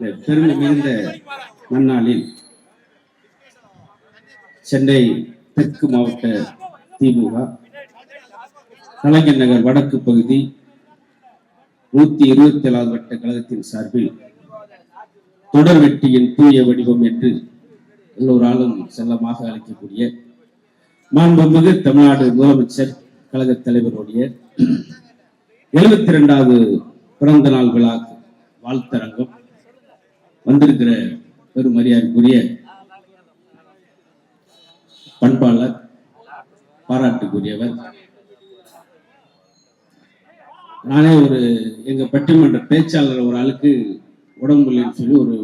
பெருமை மிகுந்த நன்னாளில் சென்னை தெற்கு மாவட்ட திமுக கலைஞர் நகர் வடக்கு பகுதி நூத்தி இருபத்தி ஏழாவது வட்ட கழகத்தின் சார்பில் தொடர் வெற்றியின் தூய வடிவம் என்று எல்லோராலும் செல்லமாக அழைக்கக்கூடிய மாண்புமிகு தமிழ்நாடு முதலமைச்சர் கழக தலைவருடைய எழுபத்தி இரண்டாவது பிறந்த நாள் விழா வாழ்த்தரங்கம். வந்திருக்கிற பெருமரியாதைக்குரிய பண்பாளர் பாராட்டுக்குரியவர். நானே ஒரு எங்க பட்டிமன்ற பேச்சாளர் ஒரு ஆளுக்கு இல்லைன்னு சொல்லி ஒரு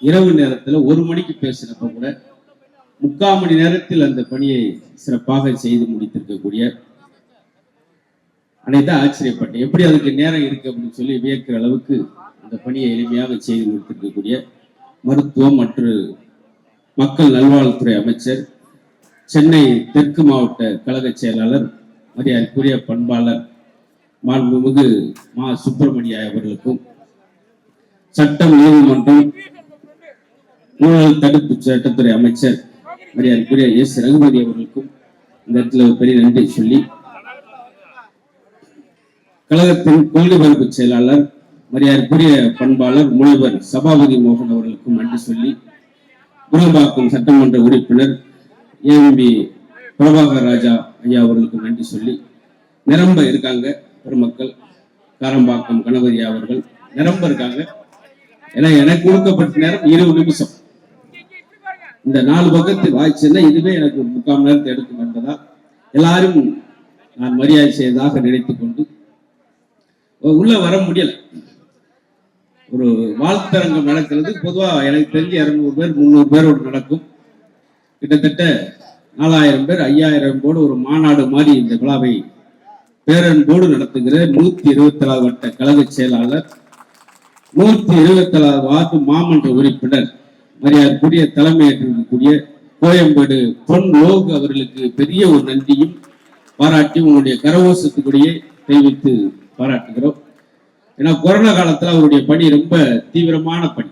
இரவு நேரத்துல ஒரு மணிக்கு பேசுறப்ப கூட முக்கால் மணி நேரத்தில் அந்த பணியை சிறப்பாக செய்து முடித்திருக்கக்கூடிய அனைத்து ஆச்சரியப்பட்டேன். எப்படி அதுக்கு நேரம் இருக்கு அப்படின்னு சொல்லி வியக்கிற அளவுக்கு இந்த பணியை எளிமையாக செய்து கொடுத்திருக்கக்கூடிய மருத்துவம் மற்றும் மக்கள் நல்வாழ்வுத்துறை அமைச்சர் சென்னை தெற்கு மாவட்ட கழக செயலாளர் மரியாதைக்குரிய பண்பாளர் மாண்புமிகு மா. சுப்பிரமணிய அவர்களுக்கும் சட்டம் நீதிமன்றம் ஊழல் தடுப்பு சட்டத்துறை அமைச்சர் மரியாதைக்குரிய எஸ். ரகுபதி அவர்களுக்கும் இந்த இடத்துல ஒரு பெரிய நன்றி சொல்லி கழகத்தின் கொள்கை பரப்பு செயலாளர் மரியாதைக்குரிய பண்பாளர் முனைவர் சபாபதி மோகன் அவர்களுக்கும் நன்றி சொல்லி குருபாக்கம் சட்டமன்ற உறுப்பினர் ஏஎம்பி பிரபாகர் ராஜா ஐயா அவர்களுக்கு நன்றி சொல்லி நிரம்ப இருக்காங்க பெருமக்கள். காரம்பாக்கம் கணபதி அவர்கள் நிரம்ப இருக்காங்க. ஏன்னா எனக்கு கொடுக்கப்பட்ட நேரம் இருபது நிமிஷம். இந்த நாலு பக்கத்து வாய்ச்சுன்னா இதுவே எனக்கு ஒரு முக்கால் நேரத்தை எடுக்கும் என்பதால் எல்லாரும் நான் மரியாதை செய்ததாக நினைத்து கொண்டு உள்ள வர முடியல. ஒரு வாழ்த்தரங்கம் நடக்கிறது. பொதுவா எனக்கு தெரிஞ்சு இரநூறு பேர் முந்நூறு பேரோடு நடக்கும். கிட்டத்தட்ட நாலாயிரம் பேர் ஐயாயிரம் போடு ஒரு மாநாடு மாதிரி இந்த விழாவை பேரன்போடு நடத்துகிற நூத்தி இருபத்தி ஏழாவது வட்ட கழக செயலாளர் நூத்தி இருபத்தி ஏழாவது வார்டு மாமன்ற உறுப்பினர் மரியாதைக்குரிய தலைமையேற்றிருக்கக்கூடிய கோயம்பேடு பொன் லோக் அவர்களுக்கு பெரிய ஒரு நன்றியும் பாராட்டி உங்களுடைய கரகோஷத்துக்குடியே தெரிவித்து பாராட்டுகிறோம். ஏன்னா கொரோனா காலத்துல அவருடைய பணி ரொம்ப தீவிரமான பணி.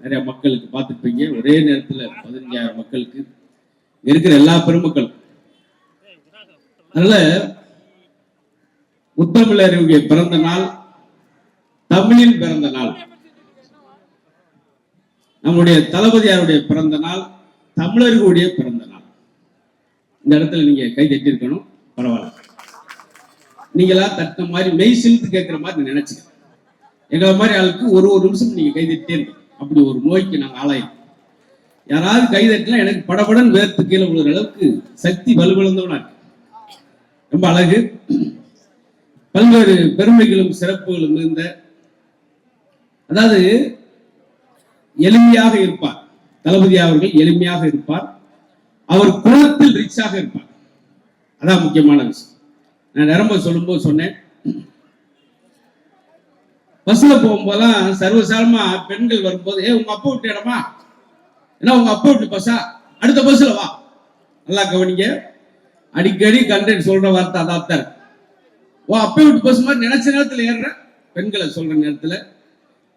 நிறைய மக்களுக்கு பார்த்துருப்பீங்க. ஒரே நேரத்துல பதினஞ்சாயிரம் மக்களுக்கு இருக்கிற எல்லா பெருமக்களும் அதனால முத்தமிழருடைய பிறந்த நாள் தமிழின் பிறந்த நாள். நம்முடைய தளபதியாருடைய பிறந்த நாள் தமிழர்களுடைய பிறந்த நாள். இந்த இடத்துல நீங்க கை தட்டிருக்கணும் பரவாயில்ல. நீங்களா தட்ட மாதிரி மெய் சிலுத்து கேட்கிற மாதிரி நினைச்சுக்க எங்களை மாதிரி ஆளுக்கு ஒரு ஒரு நிமிஷம் நீங்க கை இருக்கணும். அப்படி ஒரு நோய்க்கு நாங்க ஆளாயிருக்கோம் யாராவது கைதட்டினா எனக்கு படபடன் வேர்த்து கீழே விழுற அளவுக்கு சக்தி வலுவிழந்தவனா இருக்கு. ரொம்ப அழகு. பல்வேறு பெருமைகளும் சிறப்புகளும் இருந்த அதாவது எளிமையாக இருப்பார். தளபதி அவர்கள் எளிமையாக இருப்பார். அவர் குணத்தில் ரிச்சாக இருப்பார். அதான் முக்கியமான விஷயம். நான் நிரம்ப சொல்லும்போது சொன்னேன். பஸ்ல போகும்போதெல்லாம் சர்வசாரமா பெண்கள் வரும்போது ஏ உங்க அப்பா விட்டு இடமா? ஏன்னா உங்க அப்பா விட்டு பஸ்ஸா? அடுத்த பஸ்ல வா. நல்லா கவனிங்க. அடிக்கடி கண்டென்ட் சொல்ற வார்த்தை அதான் ஓ அப்பா விட்டு பஸ் மாதிரி நினைச்ச நேரத்துல ஏறுற? பெண்களை சொல்ற நேரத்துல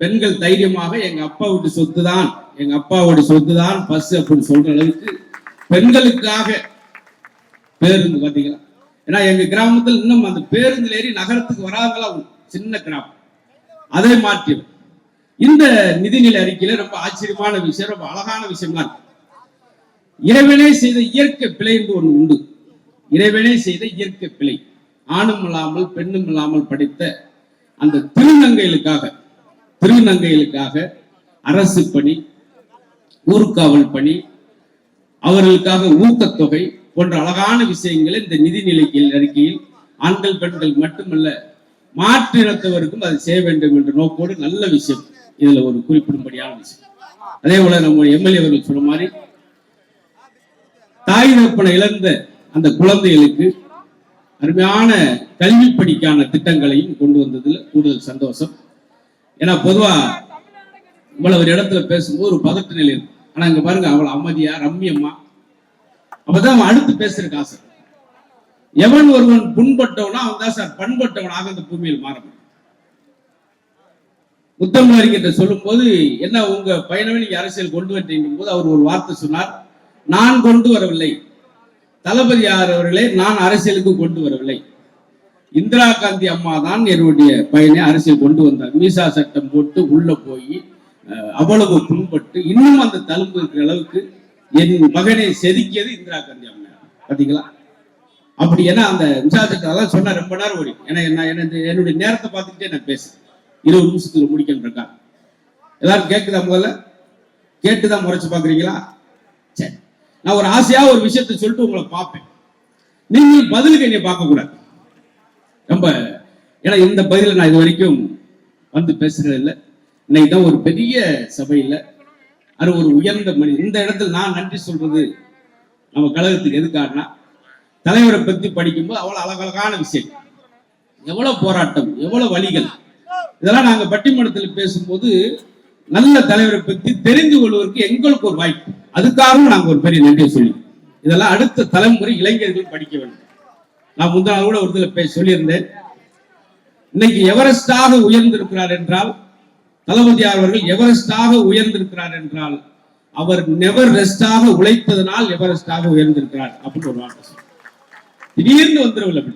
பெண்கள் தைரியமாக எங்க அப்பா வீட்டு சொத்து தான் எங்க அப்பாவோட சொத்து தான் பஸ் அப்படின்னு சொல்ற அளவுக்கு பெண்களுக்காக பேருந்து பாத்தீங்களா? ஏன்னா எங்க கிராமத்தில் இன்னும் அந்த பேருந்துல ஏறி நகரத்துக்கு வராதெல்லாம் உண்டு. சின்ன கிராமம். அதை மாற்றிடும் இந்த நிதிநிலை அறிக்கையில ரொம்ப ஆச்சரியமான விஷயம் ரொம்ப அழகான விஷயம்லாம் இருக்கு. இறைவனே செய்த இயற்கை பிழை என்று ஒன்று உண்டு இறைவனே செய்த இயற்கை பிழை ஆணும் இல்லாமல் பெண்ணும் இல்லாமல் படித்த அந்த திருநங்கைகளுக்காக திருநங்கைகளுக்காக அரசு பணி ஊர்காவல் பணி அவர்களுக்காக ஊக்கத்தொகை போன்ற அழகான விஷயங்களை இந்த நிதிநிலைக்கு அறிக்கையில் ஆண்கள் பெண்கள் மட்டுமல்ல மாற்று இனத்தவருக்கும் அதை செய்ய வேண்டும் என்ற நோக்கோடு நல்ல விஷயம். இதுல ஒரு குறிப்பிடும்படியான விஷயம். அதே போல நம்ம எம்எல்ஏ அவர்கள் சொன்ன மாதிரி தாய் தப்பனை இழந்த அந்த குழந்தைகளுக்கு அருமையான கல்வி படிக்கான திட்டங்களையும் கொண்டு வந்ததுல கூடுதல் சந்தோஷம். ஏன்னா பொதுவா இவ்வளவு ஒரு இடத்துல பேசும்போது ஒரு பதட்ட நிலை இருக்கும் ஆனா இங்க பாருங்க அவ்வளவு அமைதியா ரம்மியம்மா. அப்பதான் அவன் அடுத்து பேசுறதுக்கு ஆசை எவன் ஒருவன் புண்பட்டவனா அவன் தான் சார் பண்பட்டவனாக இந்த பூமியில் மாற முடியும். சொல்லும் போது என்ன உங்க பயணமே நீங்க அரசியல் கொண்டு வந்தீங்க போது அவர் ஒரு வார்த்தை சொன்னார். நான் கொண்டு வரவில்லை. தளபதியார் அவர்களே நான் அரசியலுக்கு கொண்டு வரவில்லை. இந்திரா காந்தி அம்மா தான் என்னுடைய பையனை அரசியல் கொண்டு வந்தார். மீசா சட்டம் போட்டு உள்ள போய் அஹ், அவ்வளவு புண்பட்டு இன்னும் அந்த தழும்பு இருக்கிற அளவுக்கு என் மகனை செதுக்கியது இந்திரா காந்தி அம்மா பாத்தீங்களா? அப்படி ஏன்னா அந்த மிசா சட்டம் அதான் சொன்னா ரொம்ப நேரம் ஓடி. ஏன்னா என்ன என்னுடைய நேரத்தை பார்த்துக்கிட்டே நான் பேசுறேன். இருபது நிமிஷத்துக்கு முடிக்கணும் இருக்கா? எல்லாரும் கேட்குதா முதல்ல? கேட்டுதான் முறைச்சு பாக்குறீங்களா சரி. நான் ஒரு ஆசையா ஒரு விஷயத்தை சொல்லிட்டு உங்களை பார்ப்பேன். நீங்களும் பதிலுக்கு என்னை பார்க்க கூடாது ரொம்ப ஏன்னா இந்த பதில நான் இது வரைக்கும் வந்து பேசுறது இல்லை. இன்னைக்கு தான் ஒரு பெரிய சபையில் அது ஒரு உயர்ந்த மனிதன் இந்த இடத்துல நான் நன்றி சொல்றது நம்ம கழகத்துக்கு எதுக்காகனா தலைவரை பத்தி படிக்கும்போது அவ்வளவு அழகழகான விஷயம். எவ்வளவு போராட்டம் எவ்வளவு வழிகள். இதெல்லாம் நாங்க பட்டிமன்றத்தில் பேசும்போது நல்ல தலைவரை பத்தி தெரிந்து கொள்வதற்கு எங்களுக்கு ஒரு வாய்ப்பு. அதுக்காகவும் நாங்க ஒரு பெரிய நன்றியை சொல்லி இதெல்லாம் அடுத்த தலைமுறை இளைஞர்கள் படிக்க வேண்டும். நான் முந்தா நாள் கூட ஒரு இதில் பேச சொல்லியிருந்தேன். இன்னைக்கு எவரெஸ்டாக உயர்ந்திருக்கிறார் என்றால் தளபதியார் அவர்கள் எவரெஸ்டாக உயர்ந்திருக்கிறார் என்றால் அவர் நெவர் ரெஸ்டாக உழைத்ததனால் எவரெஸ்டாக உயர்ந்திருக்கிறார் அப்படின்னு ஒரு வார்த்தை திடீர்னு வந்துடும் அப்படி.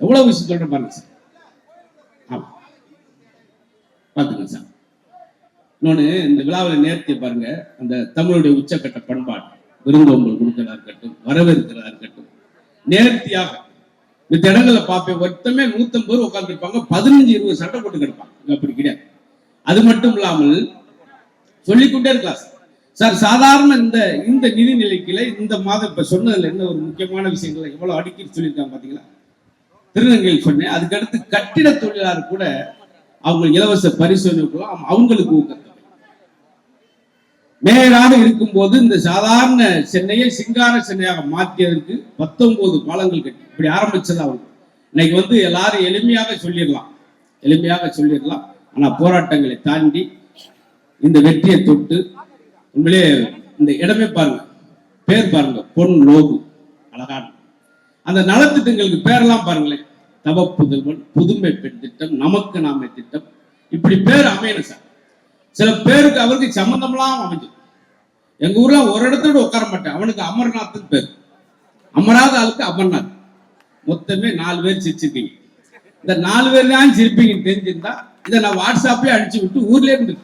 எவ்வளவு விஷயம் சொல்றேன் பாருங்க சார். ஆமா. பாத்துங்க சார். இன்னொன்னு இந்த விழாவில் நேர்த்தியை பாருங்க அந்த தமிழுடைய உச்சக்கட்ட பண்பாடு விருந்தோம்பல் கொடுக்கிறதா இருக்கட்டும் வரவேற்கிறதா இருக்கட்டும் நேர்த்தியாக இந்த இடங்களை பார்ப்பேன். ஒருத்தமே நூத்தம்பது பேர் உட்காந்துருப்பாங்க பதினஞ்சு இருபது சட்டை போட்டு கிடப்பாங்க அப்படி கிடையாது. அது மட்டும் இல்லாமல் சொல்லிக்கொண்டே இருக்கலாம் சார் சாதாரண இந்த இந்த நிதி நிலைக்கில இந்த மாதம் இப்ப சொன்னதுல என்ன ஒரு முக்கியமான விஷயங்களை? எவ்வளவு அடிக்கடி சொல்லியிருக்காங்க பாத்தீங்களா? திருநங்கையில் சொன்னேன். அதுக்கடுத்து கட்டிட தொழிலாளர் கூட அவங்க இலவச பரிசோதனை அவங்களுக்கு ஊக்கத்தொகை மேயராக இருக்கும்போது இந்த சாதாரண சென்னையை சிங்கார சென்னையாக மாற்றியதற்கு பத்தொன்பது பாலங்கள் கட்டி இப்படி ஆரம்பிச்சது அவங்க. இன்னைக்கு வந்து எல்லாரும் எளிமையாக சொல்லிடலாம். எளிமையாக சொல்லிடலாம். ஆனா போராட்டங்களை தாண்டி இந்த வெற்றியை தொட்டு உண்மையிலே இந்த இடமே பாருங்க பேர் பாருங்க பொன் லோகு அழகான. அந்த நலத்திட்டங்களுக்கு பேரெல்லாம் பாருங்களேன் தவ புதல்வன் புதுமை பெண் திட்டம் நமக்கு நாமை திட்டம். இப்படி பேர் அமையணும் சார். சில பேருக்கு அவருக்கு சம்மந்தம்லாம் அமைஞ்சது எங்க ஊர்ல ஒரு இடத்துல உட்கார மாட்டேன். அவனுக்கு அமர்நாத்னு பேர். அமராத ஆளுக்கு அமர்நாத். மொத்தமே நாலு பேர் சிரிச்சிருக்கீங்க. இந்த நாலு பேர் தான் சிரிப்பீங்கன்னு தெரிஞ்சிருந்தா இதை நான் வாட்ஸ்அப்லயே அடிச்சு விட்டு ஊர்லேயே இருந்து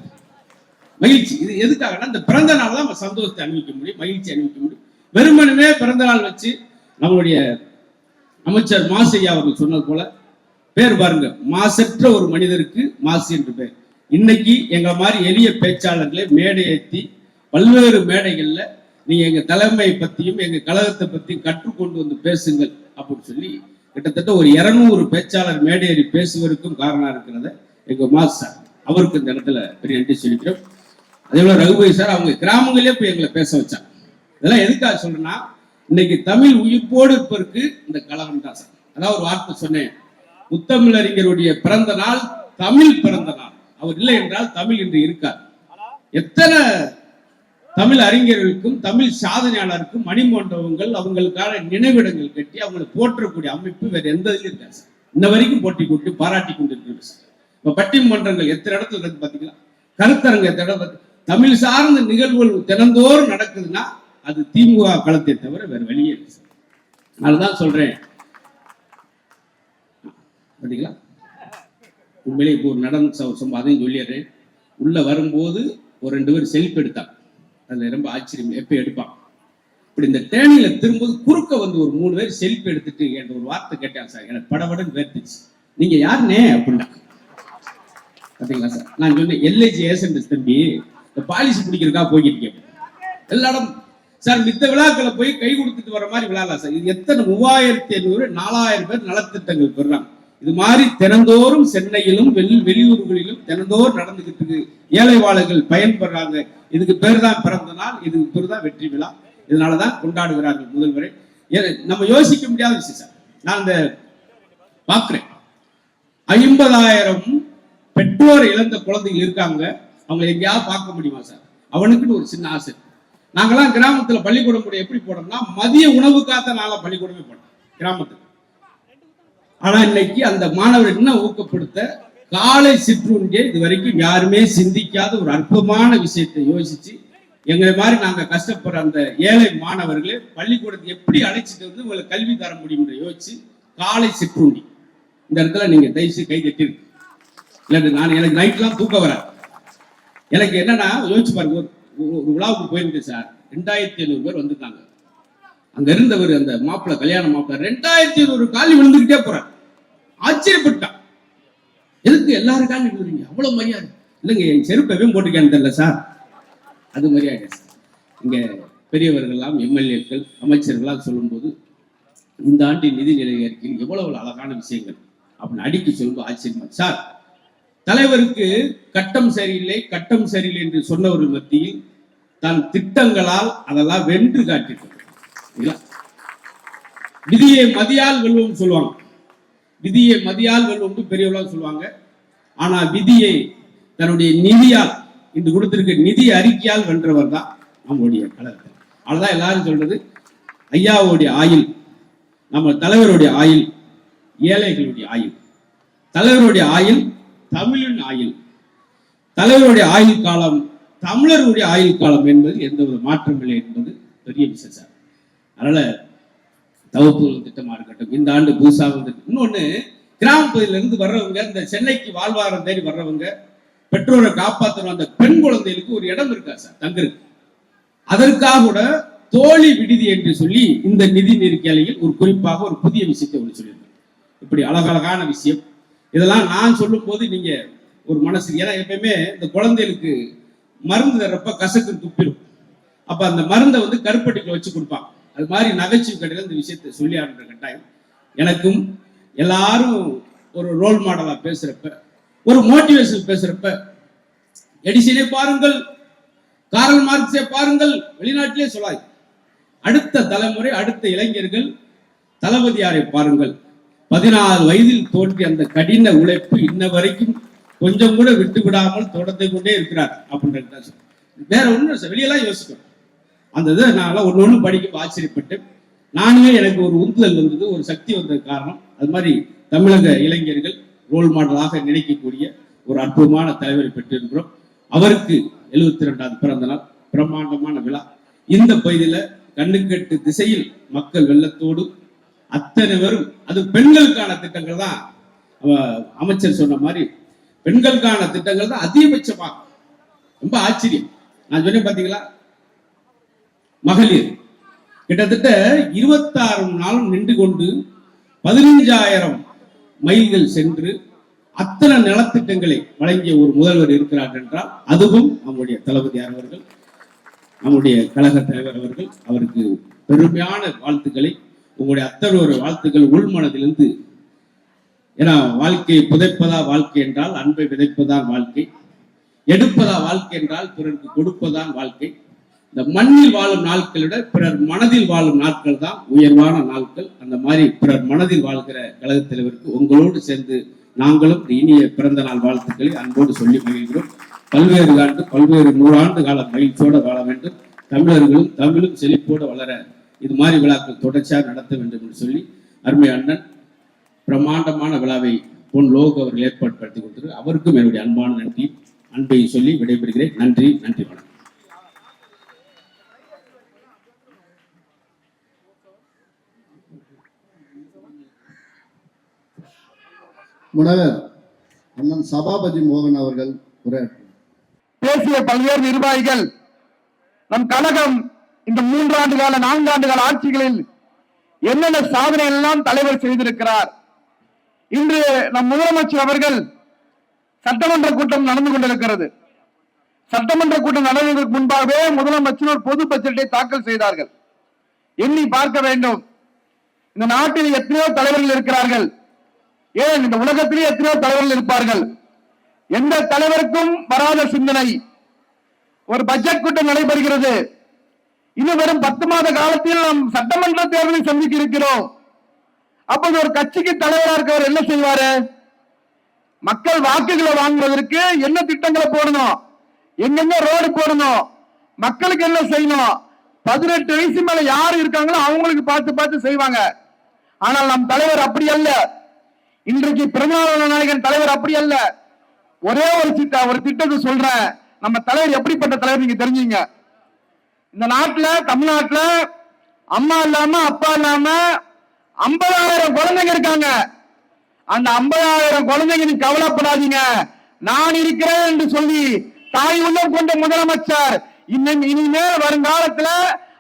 மகிழ்ச்சி. இது எதுக்காகனா இந்த பிறந்த நாள் தான் நம்ம சந்தோஷத்தை அனுபவிக்க முடியும் மகிழ்ச்சி அனுபவிக்க முடியும். வெறுமனமே பிறந்த நாள் வச்சு நம்மளுடைய அமைச்சர் மாசையா அவர்கள் சொன்னது போல பேர் பாருங்க மாசற்ற ஒரு மனிதருக்கு மாசு என்று பேர். இன்னைக்கு எங்க மாதிரி எளிய பேச்சாளர்களை மேடை ஏற்றி பல்வேறு மேடைகள்ல நீங்க எங்க தலைமை பத்தியும் எங்க கழகத்தை பத்தியும் கற்றுக்கொண்டு வந்து பேசுங்கள் அப்படின்னு சொல்லி கிட்டத்தட்ட ஒரு இருநூறு பேச்சாளர் மேடையேறி பேசுவதற்கும் காரணம் இருக்கிறத எங்க மாஸ் சார் அவருக்கு இந்த இடத்துல பெரிய நன்றி சொல்லிக்கிறோம். அதே போல ரகுபதி சார் அவங்க கிராமங்களே போய் எங்களை பேச வச்சாங்க. இதெல்லாம் எதுக்காக சொல்றேன்னா இன்னைக்கு தமிழ் உயிர்ப்போடு இருப்பதற்கு இந்த கழகம் தான் சார். அதான் ஒரு வார்த்தை சொன்னேன். முத்தமிழறிஞருடைய பிறந்த நாள் தமிழ் பிறந்த நாள். அவர் இல்லை என்றால் தமிழ் இன்று இருக்கார் எத்தனை தமிழ் அறிஞர்களுக்கும் தமிழ் சாதனையாளருக்கும் மணிமண்டபங்கள் அவங்களுக்கான நினைவிடங்கள் கட்டி அவங்களை போற்றக்கூடிய அமைப்பு வேற எந்த இதுலயும் இருக்காது சார். இன்ன வரைக்கும் போட்டி கொண்டு பாராட்டி கொண்டிருக்கிறது சார். இப்ப பட்டிமன்றங்கள் எத்தனை இடத்துல இருக்கு பாத்தீங்களா? கருத்தரங்க எத்தனை இடத்துல தமிழ் சார்ந்த நிகழ்வுகள் தினந்தோறும் நடக்குதுன்னா அது திமுக களத்தை தவிர வேற வெளியே இருக்கு சார். அதுதான் சொல்றேன். பார்த்தீங்களா உண்மையிலே இப்போ ஒரு நடந்த ச- சம்பவம் அதையும் சொல்லிடுறேன். உள்ள வரும்போது ஒரு ரெண்டு பேர் செல்ஃபி எடுத்தான் அதுல ரொம்ப ஆச்சரியம் எப்ப எடுப்பான் இப்படி இந்த தேனியில திரும்பும்போது குறுக்க வந்து ஒரு மூணு பேர் செல்ஃபி எடுத்துட்டு என்ற ஒரு வார்த்தை கேட்டாங்க சார். எனக்கு படபடன்னு வேர்த்துச்சு. நீங்க யாருனே? அப்படின்னா பாத்தீங்களா சார்? நான் சொன்னேன் எல்ஐஜி ஏசன்ட் தம்பி இந்த பாலிசி பிடிக்கிறதுக்காக போய்கிட்டு இருக்கேன். எல்லா இடம் சார் மித்த விழாக்களை போய் கை கொடுத்துட்டு வர மாதிரி விழாலாம் சார்? இது எத்தனை மூவாயிரத்தி ஐநூறு நாலாயிரம் பேர் நலத்திட்டங்கள் பெறாங்க. இது மாதிரி தினந்தோறும் சென்னையிலும் வெளி வெளியூர்களிலும் தினந்தோறும் நடந்துகிட்டு இருக்கு. ஏழைவாளர்கள் பயன்படுறாங்க இதுக்கு பேர் தான் பிறந்த நாள் இதுக்கு பேர் தான் வெற்றி விழா. இதனாலதான் கொண்டாடுகிறார்கள் முதல்வரை. ஏ- நம்ம யோசிக்க முடியாத விஷயம் சார். நான் இந்த பார்க்கிறேன். ஐம்பதாயிரம் பெற்றோர் இழந்த குழந்தைகள் இருக்காங்க. அவங்களை எங்கேயாவது பார்க்க முடியுமா சார்? அவனுக்குன்னு ஒரு சின்ன ஆசை. நாங்கெல்லாம் கிராமத்துல பள்ளிக்கூடம் கூட எப்படி போடுறோம்னா மதிய உணவுக்காக நாங்களாம் பள்ளிக்கூடமே போடுறோம் கிராமத்துல. ஆனா இன்னைக்கு அந்த மாணவர் இன்னும் ஊக்கப்படுத்த காலை சிற்றுண்டியை இது வரைக்கும் யாருமே சிந்திக்காத ஒரு அற்புதமான விஷயத்தை யோசிச்சு எங்களை மாதிரி நாங்க கஷ்டப்படுற அந்த ஏழை மாணவர்களே பள்ளிக்கூடத்தை எப்படி அழைச்சிட்டு வந்து உங்களுக்கு கல்வி தர முடியும் யோசிச்சு காலை சிற்றுண்டி. இந்த இடத்துல நீங்க தயவுசு கை தட்டிருக்கு இல்லை நான் எனக்கு நைட்லாம் தூக்கம் வராது. எனக்கு என்னன்னா யோசிச்சு பாருங்க ஒரு விழாவுக்கு போயிருந்தேன் சார். ரெண்டாயிரத்தி ஐநூறு பேர் வந்திருக்காங்க. அங்க இருந்தவர் அந்த மாப்பிள்ள கல்யாண மாப்பிள்ள ரெண்டாயிரத்தி ஐநூறு காலி விழுந்துகிட்டே போறார். ஆச்சரியப்பட்டான். எதுக்கு எல்லாரும் காலி விழுறீங்க? அவ்வளவு மரியாதை. இல்லைங்க என் செருப்பையும் போட்டுக்கேன்னு தெரியல சார். அது மரியாதை சார். இங்க பெரியவர்கள்லாம் எம்எல்ஏக்கள் அமைச்சர்கள்லாம் சொல்லும்போது இந்த ஆண்டின் நிதிநிலை அறிக்கையில் எவ்வளவு அழகான விஷயங்கள் அப்படின்னு அடிக்க சொல்லும்போது ஆச்சரியமா சார் தலைவருக்கு கட்டம் சரியில்லை கட்டம் சரியில்லை என்று சொன்னவர்கள் மத்தியில் தன் திட்டங்களால் அதெல்லாம் வென்று காட்டிட்டு விதியை மதியால் வெல்வோம் சொல்லுவாங்க. விதியை மதியால் வெல்வோம்னு பெரியவர்களாம் சொல்லுவாங்க. ஆனா விதியை தன்னுடைய நிதியால் இன்று கொடுத்திருக்க நிதி அறிக்கையால் வென்றவர் தான் நம்மளுடைய கலர் அதுதான் எல்லாரும் சொல்றது. ஐயாவுடைய ஆயில் நம்ம தலைவருடைய ஆயில் ஏழைகளுடைய ஆயில் தலைவருடைய ஆயில் தமிழின் ஆயுள். தலைவருடைய ஆயுள் காலம் தமிழருடைய ஆயுள் காலம் என்பது எந்த ஒரு மாற்றம் இல்லை என்பது பெரிய விஷயம் சார் அதனால தவப்புகள் திட்டமா இருக்கட்டும் இந்த ஆண்டு புதுசாக வந்து இன்னொன்னு கிராமப்பகுதியில இருந்து வர்றவங்க இந்த சென்னைக்கு வாழ்வாரம் தேடி வர்றவங்க பெற்றோரை காப்பாற்றணும் அந்த பெண் குழந்தைகளுக்கு ஒரு இடம் இருக்கா சார்? தங்கிருக்கு அதற்காக கூட தோழி விடுதி என்று சொல்லி இந்த நிதி நெருக்கலையில் ஒரு குறிப்பாக ஒரு புதிய விஷயத்தை ஒன்று சொல்லியிருக்கேன் இப்படி அழகழகான விஷயம். இதெல்லாம் நான் சொல்லும் போது நீங்க ஒரு மனசு ஏன்னா எப்பயுமே இந்த குழந்தைகளுக்கு மருந்து தர்றப்ப கசக்கு துப்பிடும் அப்ப அந்த மருந்தை வந்து கருப்பட்டிக்கு வச்சு கொடுப்பான். அது மாதிரி நகைச்சுவை கடையில் இந்த விஷயத்தை சொல்லி ஆடுற கட்டாயம். எனக்கும் எல்லாரும் ஒரு ரோல் மாடலா பேசுறப்ப ஒரு மோட்டிவேஷன் பேசுறப்ப எடிசனை பாருங்கள் காரல் மார்க்ஸை பாருங்கள் வெளிநாட்டிலே சொல்லாய். அடுத்த தலைமுறை அடுத்த இளைஞர்கள் தளபதியாரை பாருங்கள். பதினாறு வயதில் தோன்றிய அந்த கடின உழைப்பு இன்ன வரைக்கும் கொஞ்சம் கூட விட்டு விடாமல் தொடர்ந்து கொண்டே இருக்கிறார் அப்படின்றது தான் வேற ஒன்றும் வெளியெல்லாம் யோசிக்கணும். அந்த இதை நான் ஒன்று ஒன்று படிக்க ஆச்சரியப்பட்டேன் நானுமே எனக்கு ஒரு உந்துதல் வந்தது ஒரு சக்தி வந்தது காரணம். அது மாதிரி தமிழக இளைஞர்கள் ரோல் மாடலாக நினைக்கக்கூடிய ஒரு அற்புதமான தலைவரை பெற்றிருக்கிறோம். அவருக்கு எழுபத்தி ரெண்டாவது பிறந்த நாள் பிரம்மாண்டமான விழா. இந்த பகுதியில கண்ணுக்கெட்டு திசையில் மக்கள் வெள்ளத்தோடு அத்தனை பேரும் அது பெண்களுக்கான திட்டங்கள் தான். அமைச்சர் சொன்ன மாதிரி பெண்களுக்கான திட்டங்கள் தான் அதிகபட்சமாக. ரொம்ப ஆச்சரியம். நான் சொன்னேன் பாத்தீங்களா? மகளிர். கிட்டத்தட்ட இருபத்தாறு நாளும் நின்று கொண்டு பதினைஞ்சாயிரம் மைல்கள் சென்று அத்தனை நலத்திட்டங்களை வழங்கிய ஒரு முதல்வர் இருக்கிறார் என்றால் அதுவும் நம்முடைய தளபதியார் அவர்கள் நம்முடைய கழக தலைவர் அவர்கள் அவருக்கு பெருமையான வாழ்த்துக்களை உங்களுடைய அத்தனை ஒரு வாழ்த்துக்கள் உள்மனதிலிருந்து. ஏன்னா வாழ்க்கையை புதைப்பதா வாழ்க்கை என்றால் அன்பை விதைப்பதான் வாழ்க்கை. எடுப்பதா வாழ்க்கை என்றால் பிறருக்கு கொடுப்பதான் வாழ்க்கை. இந்த மண்ணில் வாழும் நாட்களை விட பிறர் மனதில் வாழும் நாட்கள் தான் உயர்வான நாட்கள். அந்த மாதிரி பிறர் மனதில் வாழ்கிற கழக தலைவருக்கு உங்களோடு சேர்ந்து நாங்களும் இனிய பிறந்த நாள் வாழ்த்துக்களை அன்போடு சொல்லி மகிழ்கிறோம். பல்வேறு ஆண்டு பல்வேறு நூறாண்டு கால மகிழ்ச்சியோடு வாழ வேண்டும். தமிழர்களும் தமிழும் செழிப்போடு வளர இது மாதிரி விழாக்கள் தொடர்ச்சியாக நடத்த வேண்டும் என்று சொல்லி அருமை அண்ணன் பிரம்மாண்டமான விழாவை பொன் லோக் அவர்கள் ஏற்பாடுபடுத்தி கொடுத்தது அவருக்கும் என்னுடைய அன்பான நன்றி. அன்பை சொல்லி விடைபெறுகிறேன். நன்றி நன்றி வணக்கம். முனைவர் அண்ணன் சபாபதி மோகன் அவர்கள் உரையாற்றுவார் பேசிய பல்வேறு நிர்வாகிகள் நம் கழகம் இந்த மூன்றாண்டு கால நான்காண்டு கால ஆட்சிகளில் என்னென்ன சாதனை எல்லாம் தலைவர் செய்திருக்கிறார்? இன்று நம் முதலமைச்சர் அவர்கள் சட்டமன்ற கூட்டம் நடந்து கொண்டிருக்கிறது. சட்டமன்ற கூட்டம் நடந்ததற்கு முன்பாகவே முதலமைச்சர் ஒரு பொது பட்ஜெட்டை தாக்கல் செய்தார்கள். எண்ணி பார்க்க வேண்டும். இந்த நாட்டில் எத்தனையோ தலைவர்கள் இருக்கிறார்கள். ஏன்? இந்த உலகத்திலே எத்தனையோ தலைவர்கள் இருப்பார்கள். எந்த தலைவருக்கும் வராத சிந்தனை. ஒரு பட்ஜெட் கூட்டம் நடைபெறுகிறது. இன்னும் வெறும் பத்து மாத காலத்தில் நாம் சட்டமன்ற தேர்தலை சந்திக்க இருக்கிறோம். அப்போது ஒரு கட்சிக்கு தலைவரா இருக்கவர் என்ன செய்வாரு? மக்கள் வாக்குகளை வாங்குவதற்கு என்ன திட்டங்களை போடணும்? எங்கெங்க ரோடு போடணும்? மக்களுக்கு என்ன செய்யணும்? பதினெட்டு வயசு மேல யார் இருக்காங்களோ அவங்களுக்கு பார்த்து பார்த்து செய்வாங்க. ஆனால் நம் தலைவர் அப்படி அல்ல. இன்றைக்கு பிரதமர் நாயகன் தலைவர் அப்படி அல்ல. ஒரே ஒரு திட்டம் ஒரு திட்டத்தை சொல்றேன். நம்ம தலைவர் எப்படிப்பட்ட தலைவர் நீங்க தெரிஞ்சீங்க. இந்த நாட்டுல தமிழ்நாட்டுல அம்மா இல்லாம அப்பா இல்லாம ஐம்பதாயிரம் குழந்தைங்க இருக்காங்க. அந்த ஐம்பதாயிரம் குழந்தைங்க நீ கவலைப்படாதீங்க. நான் இருக்கிறேன் என்று சொல்லி தாய் உள்ளம் கொண்ட முதலமைச்சர் இன்னும் இனிமேல் வருங்காலத்துல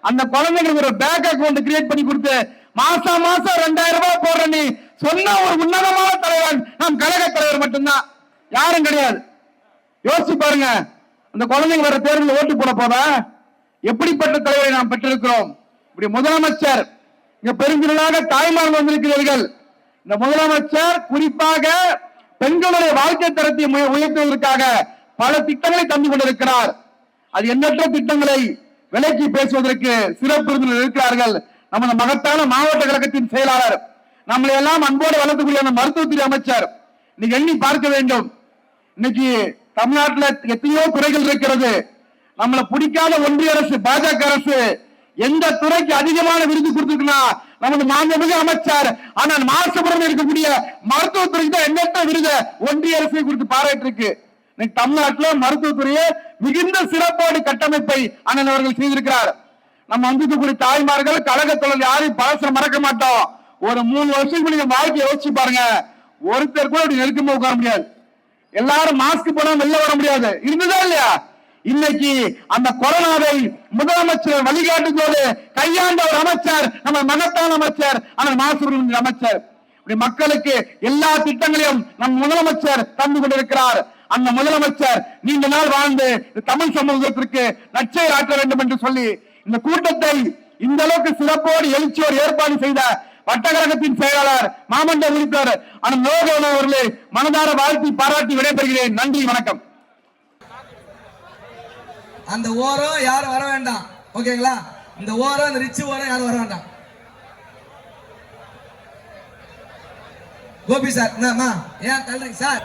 அந்த குழந்தைங்களுக்கு ஒரு பேங்க் அக்கௌண்ட் கிரியேட் பண்ணி கொடுத்து மாசம் மாசம் ரெண்டாயிரம் ரூபாய் போடுற நீ சொன்ன ஒரு உன்னதமான தலைவன் நம் கழக தலைவர் மட்டும்தான். யாரும் கிடையாது. யோசிச்சு பாருங்க. அந்த குழந்தைங்க வர தேர்தல் ஓட்டு போட போதா? எப்படிப்பட்ட தலைவரை நாம் பெற்றிருக்கிறோம்? இப்படி முதலமைச்சர் இங்க பெருந்திரளாக தாய்மார்கள் வந்திருக்கிறீர்கள். இந்த முதலமைச்சர் குறிப்பாக பெண்களுடைய வாழ்க்கை தரத்தை உயர்த்துவதற்காக பல திட்டங்களை தந்து கொண்டிருக்கிறார். அது எண்ணற்ற திட்டங்களை விலக்கி பேசுவதற்கு சிறப்பு விருந்தினர் இருக்கிறார்கள். நமது மகத்தான மாவட்ட கழகத்தின் செயலாளர் நம்மளை எல்லாம் அன்போடு வளர்த்துக்கூடிய அந்த மருத்துவத்துறை அமைச்சர் இன்னைக்கு எண்ணி பார்க்க வேண்டும். இன்னைக்கு தமிழ்நாட்டில் எத்தனையோ துறைகள் இருக்கிறது. நம்மள பிடிக்காத ஒன்றிய அரசு பாஜக அரசு எந்த துறைக்கு அதிகமான விருது கொடுத்திருக்குன்னா நமது மாண்புமிகு அமைச்சர் ஆனால் மாசுபுரம் இருக்கக்கூடிய மருத்துவத்துறைக்கு தான் எண்ணற்ற விருது ஒன்றிய அரசு கொடுத்து பாராட்டிருக்கு. இன்னைக்கு தமிழ்நாட்டுல மருத்துவத்துறையை மிகுந்த சிறப்போடு கட்டமைப்பை அண்ணன் அவர்கள் செய்திருக்கிறார். நம்ம வந்திருக்கக்கூடிய தாய்மார்கள் கழக தொடர் யாரையும் பழச மறக்க மாட்டோம். ஒரு மூணு வருஷத்துக்கு நீங்க வாழ்க்கையை யோசிச்சு பாருங்க. ஒருத்தர் கூட அப்படி நெருக்கமா உட்கார முடியாது. எல்லாரும் மாஸ்க் போடாம வெளில வர முடியாது. இருந்ததா இல்லையா? இன்னைக்கு அந்த கொரோனாவை முதலமைச்சர் வழிகாட்டும்போது கையாண்ட ஒரு அமைச்சர் நம்ம மகத்தான அமைச்சர் ஆனால் மாசுபுரம் அமைச்சர். மக்களுக்கு எல்லா திட்டங்களையும் நம் முதலமைச்சர் தந்து கொண்டிருக்கிறார். அந்த முதலமைச்சர் நீண்ட நாள் வாழ்ந்து தமிழ் சமூகத்திற்கு நச்சை ஆற்ற வேண்டும் என்று சொல்லி இந்த கூட்டத்தை இந்த அளவுக்கு சிறப்போடு எழுச்சியோடு ஏற்பாடு செய்த வட்டகரகத்தின் செயலாளர் மாமன்ற உறுப்பினர் அனு லோகவன் அவர்களை மனதார வாழ்த்தி பாராட்டி விடைபெறுகிறேன். நன்றி வணக்கம். அந்த ஓரம் யாரும் வர வேண்டாம்? ஓகேங்களா? இந்த ஓரம் அந்த ரிச்சு ஓரம் யாரும் வர வேண்டாம். கோபி சார் என்னம்மா ஏன் தள்ளுறீங்க சார்?